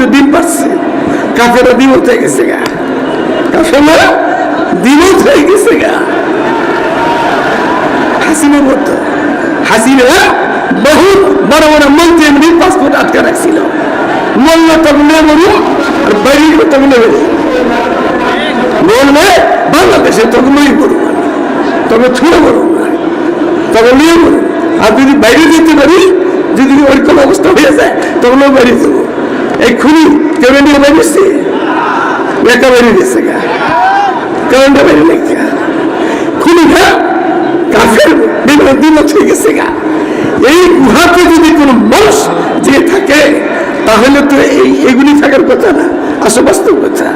তো ডিম পাচ্ছে কাফেরা দিমত হয়ে গেছে গা। কাফেরা দিমত হয়ে গেছে গা। হাসিনার মতো। হাসিনা বহু বড় বড় মন্ত্রী এমনি পাসপোর্ট আটকে রাখছিল। মোল্লা তখন মরু আর বাইরে তখন মরু বললে বাংলাদেশে নই করু তবে ছুঁড়ে করু না। তখন নিয়ে করু আর যদি বাইরে যেতে পারি, যদি ওরকম অবস্থা হয়ে যায় তখন বাইরে যাব এই খুনি কেউ নিয়ে বেরিয়েছে একা বেরিয়ে গেছে গা। কারণটা বেরিয়ে খুনি কাফের বিভিন্ন দিন হয়ে গেছে গা। এই গুহাতে যদি কোনো মানুষ যে থাকে, তাহলে তো এই এগুলি থাকার কথা না বাস্তব কথা।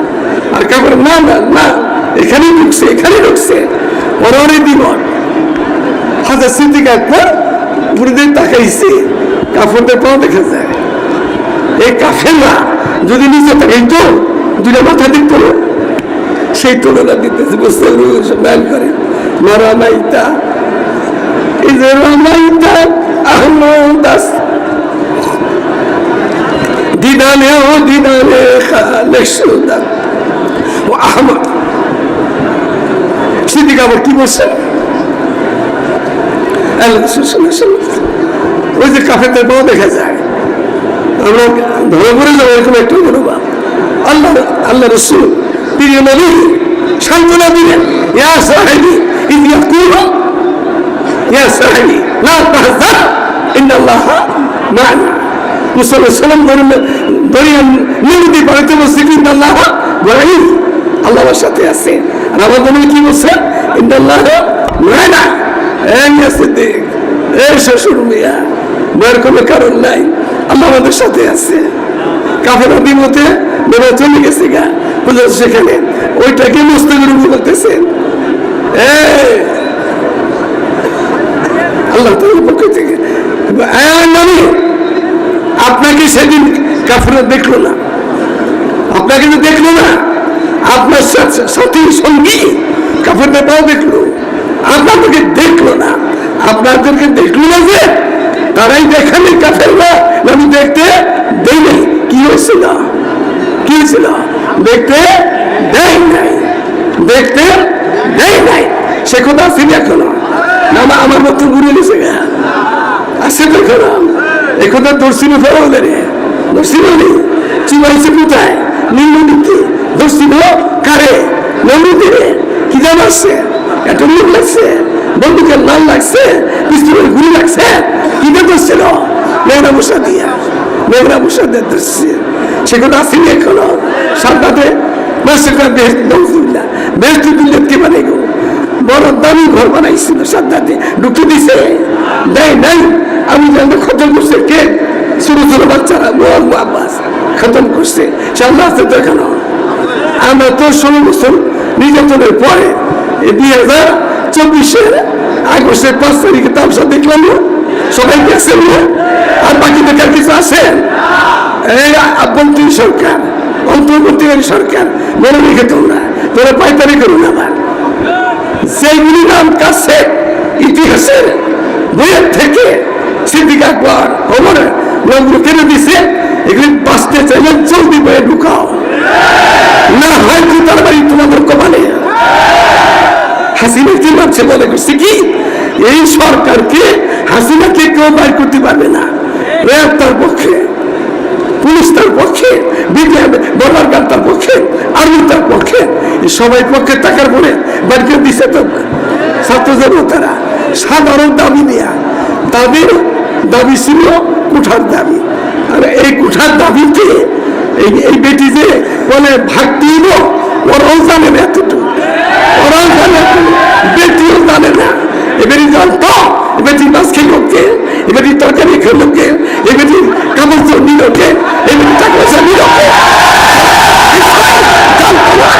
আর কাপড় না না না, এখানেই ঢুকছে এখানে ঢুকছে। পরে দিবন হাজার স্মৃতিকে একবার বুড়িদের তাকাইছে। কাপড়দের পাও দেখা যায়। এই কাফেলা যদি মাথা সেই তুলনা দিতেছে বুঝতে করে। কি ওই যে কাফেরদের পাও দেখা যায়। আমরা ধরে যাব এরকম আল্লাহ আল্লাহ রসুল, প্রিয় নবী, সান্ত্বনা দিলেন, ইয়া সাহেবি ইন্দিয়া কুল ইয়া সাহেবি, লা তাহজান ইন্নাল্লাহ মা'না মুসল্লাহ সাল্লাম ধরেন ধরিয়া নিমতি পাড়াতে বলছে ইন্নাল্লাহ আমার সাথে আছে। আর কি বলছে? ইন্নাল্লাহ মা'না এই সিদ্দিক এই শ্বশুর মিয়া বইয়ের কোনো কারণ নাই। আল্লাহ আমাদের সাথে আছে। কাফের বিমতে বেড়ে চলে গেছে গা। বুঝলো সেখানে ওইটাকে মুস্তাগুরু বলতেছেন আল্লাহ পক্ষ থেকে। আপনাকে সেদিন কাফের দেখল না। আপনাকে তো দেখল না। আপনার সাথী সঙ্গী তাও দেখল। আপনাদেরকে দেখল না। আপনাদেরকে দেখল না যে তারাই দেখানি কাফেররা আমি দেখতে দেয়নি কি হয়েছিল কি হয়েছিল দেখতে দেয় নাই। দেখতে দেয় নাই। সে কথা আসেনি এখনও? না না, আমার মতো ঘুরে গেছে গা। আসে তো এখনও? এ কথা দর্শিন ফেরা হলে রে। দর্শিন? চিবাইছে কোথায়? নিম্নদিকে দর্শিন কারে? নন্দীরে কি দাম আসছে একটা মুখ লাগছে? বন্দুকের লাল লাগছে? পিস্তলের গুলি লাগছে? কি দিয়ে ধরছিল মেঘনা মশা দিয়া। মেঘনা মশা দিয়ে ধরছে সেগুলো আসেনি এখনও। সারদাতে মাসেটা বেশ দৌড়া বেশ কি মানে গো। বড় দামি ঘর বানাইছিল সারদাতে ঢুকে দিছে। দেয় আমি জানতে খতম কে। ছোট ছোট বাচ্চারা আব্বাস খতম করছে। সে আল্লাহ আছে তো এখনও। আমরা তো ষোলো বছর নির্যাতনের পরে দুই হাজার চব্বিশের আগস্টের পাঁচ তারিখে তামসা দেখলাম সবাই দেখছেন আর বাকি বেকার কিছু আছে? এই আভ্যন্তরীণ সরকার অন্তর্বর্তীকারী সরকার মনে রেখে তোমরা তোরা পাইতারি করুন আবার। সেইগুলি নাম কাছে ইতিহাসের বইয়ের থেকে সিদ্দিক আকবর ওমরের নামগুলো কেটে দিছে এগুলি বাঁচতে চাইলে জলদি বয়ে ঢুকাও। না হয় তার বাড়ি তোমাদের কপালে হাসিনা কি ভাবছে মনে করছে কি? এই সরকারকে হাসিনাকে কেউ বাইর করতে পারবে না। র্যাব তার পক্ষে, পুলিশ তার পক্ষে বর্ডার গার্ড তার পক্ষে, আর্মি তার পক্ষে। সবাই পক্ষে টাকার পরে দিছে তো সাধারণ দাবি নেয়া। তাদের দাবি ছিল কুঠার দাবি। আর এই কুঠার দাবিতে এই এই বেটি যে বলে, ভাগ দিব, ওরাও জানে না এতটুকু। ওরাও জানে বেটিও জানে না। এবারে জানতো এবারে মাছ খেলো কে এবারে তরকারি খেলো কে এবারে কাপড় চোর নিল কে এবারে টাকা পয়সা নিল কে জানতো না।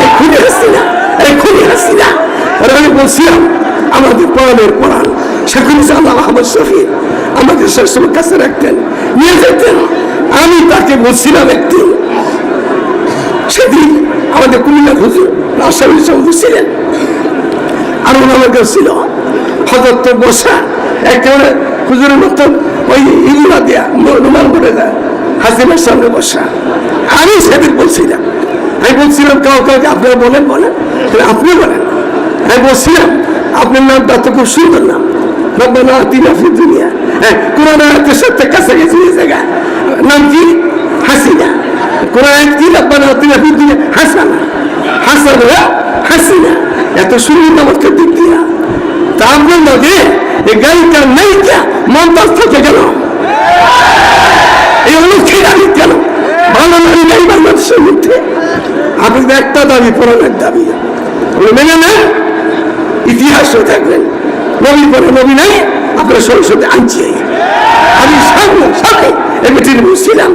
এই খুনি হাসি না, এই খুনি হাসি আর আমি বলছিলাম, আমাদের পড়ানোর পড়ান সেখানে আল্লাহ আহমদ শফির আমাকে সবসময় কাছে রাখতেন, নিয়ে যেতেন। আমি তাকে বলছিলাম একদিন, সেদিন আমাদের কুমিল্লা হুজুর রাজশাহী হুজুর ছিলেন। আর ওনার কেউ ছিল হজরত তো বসা একেবারে হুজুরের মতন ওই দেয়া রুমাল করে দেয় সামনে বসা। আমি সেদিন বলছিলাম, আমি বলছিলাম কাউ কাউকে আপনারা বলেন বলেন। আপনি বলেন। আমি বলছিলাম, আপনার নামটা তো খুব সুন্দর নাম। রব্বানা দুনিয়া। হ্যাঁ কোরআন জায়গা নাম কি? হাসিনা। কোরআন আয়াত কি? রব্বানা আতিনা দুনিয়া। হাসানা। হাসানা, হাসিনা। এত সুন্দর দিক দিয়া। আপনার লগে এই গাড়িটা নাইকা মমতাজ থেকে গেল। এই অলক্ষী দাবি কেন? ভালো নারী নাই বাংলাদেশের মধ্যে? আপনাদের একটা দাবি, পুরানের দাবি। মেনে নেন? ইতিহাস হয়ে থাকবেন। নবী পরে নবী নাই, আপনার সরস্বতী আনছি। আমি সামনে সাথে এই বেটির বসছিলাম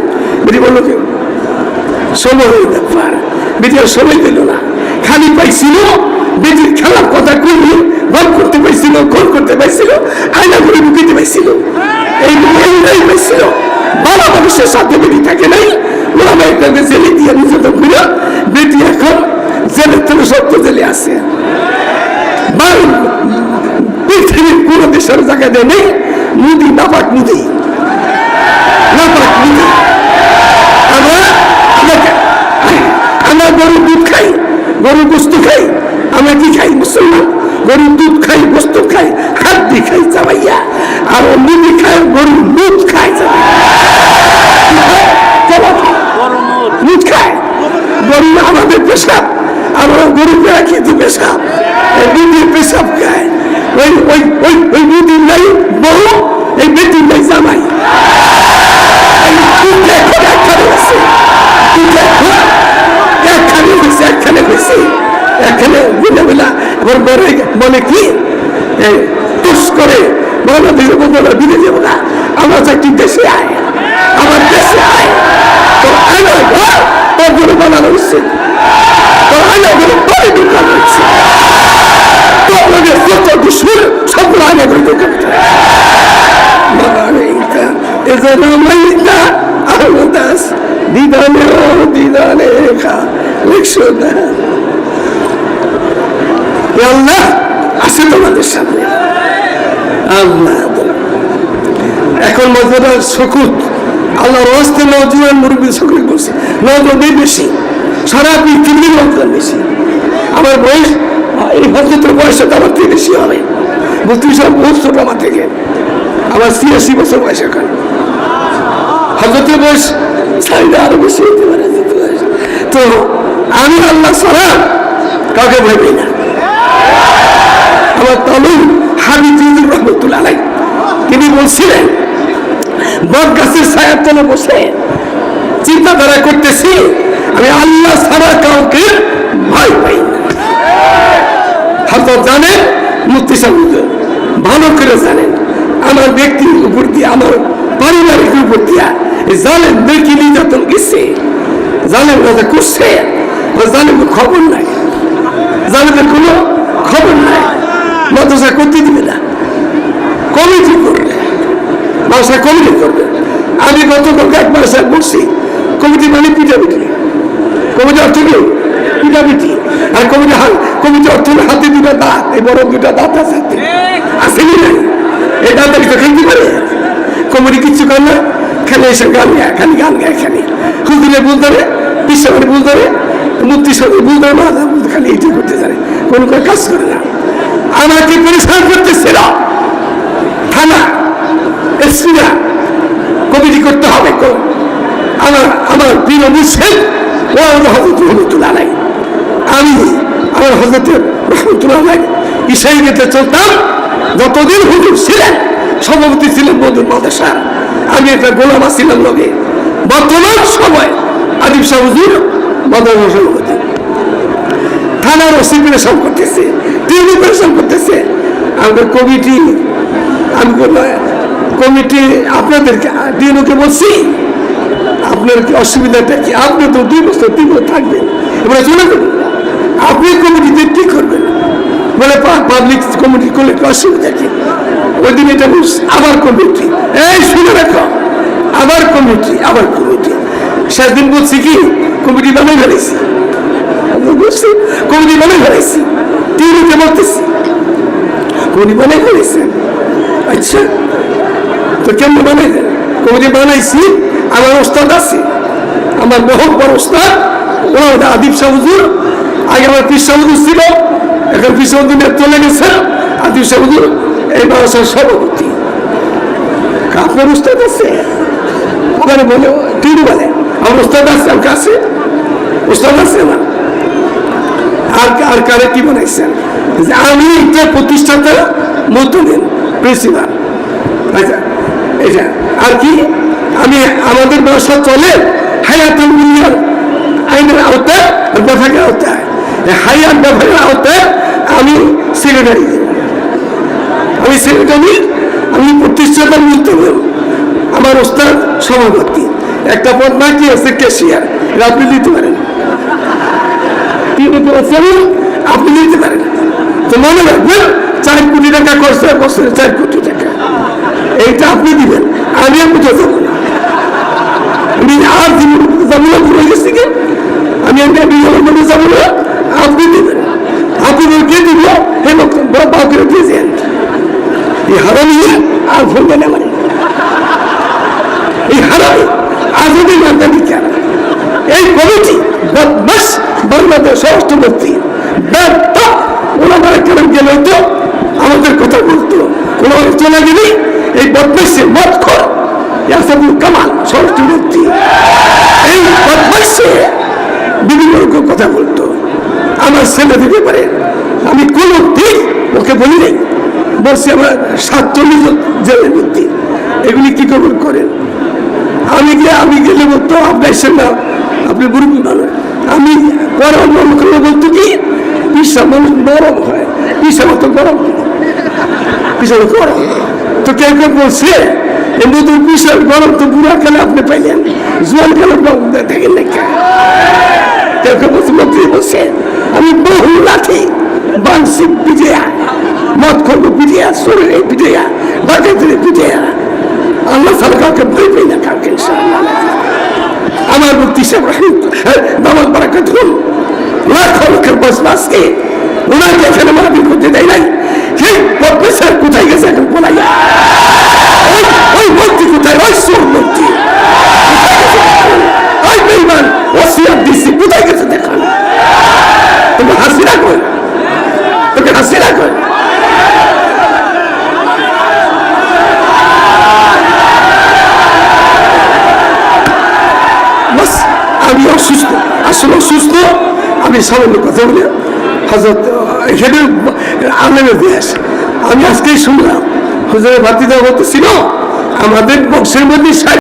বেটি বলল কি সময় ব্যাপার বেটির সময় দিল না। খালি পাইছিল বেটির খেলার কথা কইলে গোল করতে পাইছিল গোল করতে পাইছিল আয়না করে ঢুকিতে পাইছিল। এই এই পাইছিল। বাবা মানুষের সাথে বেটি থাকে নাই ওরা একটা জেলে দিয়ে নির্যাতন করে বেটি এখন জেলের থেকে সত্য জেলে আছে। পৃথিবীর কোন দেশের জায়গায় দেয় নেই মুদি নাপাক মুদি নাপাক মুদি আমরা আমরা- গরুর দুধ খাই, গরুর বস্তু খাই আমরা কি খাই? মুসলমান? গরুর দুধ খাই বস্তু খাই হাড্ডি খাই চাবাইয়া আর মুদি খাই গরুর দুধ খাই দুধ খায়। গরু আমাদের পেশাব। আমরা খেতে পেশাব। দুধের পেশাব খায়। ওই ওই ওই ওই দুদিন নাই বউ এই বেটির নাই জামাই। একখানে হয়েছে, একখানে হয়েছে। একখানে দিনে বেলা আবার বলে বলে কি টুস করে বাংলাদেশের বন্ধুরা বিলে যাব না। আমরা চাকরি দেশে আয়। আমার দেশে আয়। তো আয়না ঘর তোর জন্য বানানো হচ্ছে দোকান হচ্ছে তোর লগে যত দুশ্মন সবগুলো আয়না ঘরে দোকান দিদানে দিদানে লিখছো না এ আল্লাহ আছে সামনে। আল্লাহ। এখন মজুরা সকুত। আল্লাহ রস্তে নজুয়ান মুরব্বী সকুত বলছে নজরই বেশি। সারা পৃথিবীর নজর বেশি। আমার বয়স, এই হজরতের বয়সে তো আমার থেকে বেশি হবে। বত্রিশ ছোট আমার থেকে। আমার ছিয়াশি বছর বয়স এখন। হজরতের বয়স চাইলে আরও বেশি হতে পারে তো আমি আল্লাহ সারা কাউকে ভয় না। আমার তলুন হাবিবুর রহমতুল্লাহ আলাই তিনি বলছিলেন, বট গাছের ছায়ার তলে বসে চিন্তাধারা করতেছি, আমি আল্লাহ ছাড়া কাউকে ভয় পাই হয়তো জানেন মুক্তি ভালো করে জানেন, আমার ব্যক্তির উপর দিয়ে, আমার পারিবারিক উপর দিয়া জানেন দেখি নির্যাতন গেছে? জানেন কথা করছে জানেন খবর নাই। জানেন কোনো খবর নাই। মাদ্রাসা করতে দিবে না। কমিটি করবে। মাসা কমিটি করবে। আমি গতকালকে এক মাসে বলছি, কমিটি মানে পিঠাপিঠি কমিটি অর্থ কি? পিঠাপিঠি আর কমিটি কমিটি অর্থ হাতে দুটা দাঁত, এই বড় দুটা দাঁত আছে হাতে। আসেনি নাই? এই দাঁত তো খেলতে পারে? কমিটি কিচ্ছু করে না। খেলে এসে গান গায়, খালি গান গায় খালি। হুজুরে ভুল ধরে বিশ্বকারে ভুল ধরে মূর্তি সঙ্গে ভুল ধরে মাথা খালি এইটাই করতে জানে। কোনো কাজ করে না। আমাকে পরিষ্কার করতেছিল থানা এসপিরা কমিটি করতে হবে আমার আমার প্রিয় মুসলিম ও আমার হজরত রহমতুল্লাহ নাই আমি আমার হজরতের রহমতুল্লাহ নাই ইসাই গেতে চলতাম। যতদিন হুজুর ছিলেন, সভাপতি ছিলেন বন্ধুর মাদ্রাসা। আমি একটা গোলাম ছিলাম লগে। বর্তমান সময় আদিব শাহ হুজুর মাদ্রাসা সভাপতি। থানার ওসি পেরেশান করতেছে। টিভি পেরেশান করতেছে। আমাদের কমিটি, আমি কমিটি, আপনাদেরকে, ডিএনওকে বলছি আপনার কি অসুবিধাটা কি? আপনি তো দুই বছর, তিন বছর থাকবেন। এবারে চলে যাবেন আপনি কমিটিতে কি করবেন? বলে পাবলিক কমিটি করলে কি অসুবিধা কি? ওই দিন এটা আবার কমিটি। এই শুনে রাখো, আবার কমিটি আবার কমিটি। শেষ দিন বলছি কি, কমিটি বানাই ফেলেছি। কমিটি বানাই ফেলেছি। টিভিতে বলতেছি কমিটি বানাই ফেলেছেন আচ্ছা তো কেমন বানাইলেন কমিটি বানাইছি, আমার ওস্তাদ আছে, আমার বহুত বড় ওস্তাদ, ওনার আদিব শাহ আগে আমার পিস শাহ ছিল, এখন পিস শাহ হুজুর চলে গেছে, আদিব শাহ এই মাদ্রাসার সভাপতি। আপনার উস্তাদ আছে? ওখানে বলে তিনি বলে আমার উস্তাদ আছে, আমার কাছে। উস্তাদ আছে আমার আর আর কারে কি বানাইছেন? যে আমি এটা প্রতিষ্ঠাতা মতনের প্রিন্সিপাল। আচ্ছা এটা আর কি? আমি আমাদের ব্যবসা চলে হায়াতুল মুনিয়ার আইনের আওতায়, আর বিভাগের আওতায়। হায়াত বিভাগের আওতায় আমি সেক্রেটারি আমি সেক্রেটারি আমি প্রতিষ্ঠাতা মন্তব্য আমার ওস্তাদ সভাপতি। একটা পদ বাকি আছে ক্যাশিয়ার আপনি দিতে পারেন আপনি দিতে পারেন। তো মনে রাখবেন, চার কোটি টাকা খরচ বছরে চার কোটি টাকা। এইটা আপনি দিবেন, আমি আর কোথাও আমি আর যাব না আমি একটা মধ্যে যাব না, আপনি দিবেন। আপনি কে দিব? হে বাকি দিয়েছেন এই হারামি, আর ভুলবে না মানে। এই হারামি আজকে মানতে দিচ্ছে না। এই কমিটি বদমাস বাংলাদেশ স্বরাষ্ট্রমন্ত্রী ব্যর্থ কেন গেলে তো আমাদের কথা বলতো। ওনারা চলে গেলে এই বদমাসে মত কর ইয়াসাবুল কামাল এই বিভিন্ন কথা বলতো। আমার ছেলে দিতে পারে আমি কোনো দিন ওকে বলি নাই। বলছি, আমার সাতচল্লিশ জেলের মধ্যে। এগুলি কি খবর করেন? আমি গিয়ে আমি গেলে বলতো আপনি এসেন না আপনি মুরব্বী মানুষ আমি অন্য লোকেরা বলতো কি পিসা মানুষ নরম হয়, পিসা মতো গরম। পিসা গরম। তো কেউ কেউ বলছে এমনি তো পিসা, গরম তো বুড়া খেলে আপনি পাইলেন জোয়ান খেলে দেখেন না? কেউ কেউ বলছে, মন্ত্রী বলছে, আমি বহু লাঠি বাংসি পিটিয়া মদ পিটিয়া শরীরে ধরে পিটিয়া আল্লাহ কাউকে ভয় পাই না কাউকে, ইনশাআল্লাহ। আমার মুক্তি সাহেব রাহিম নামাজ বারাকাত হল লাখ লক্ষের বসবাসকে ওনাকে এখানে মারাপিট করতে দেয় নাই। সেই প্রফেসর কোথায় গেছে এখন বলাই? ওই মন্ত্রী কোথায়? ওই সোর মন্ত্রী। ওই বেইমান ওসিয়ার দিচ্ছি কোথায় গেছে? আমি সামান্য কথা বলে হজরত এখানে আনলেন দেশ। আমি আজকেই শুনলাম হজরত ভাতিদা বলতেছিল আমাদের বংশের মধ্যে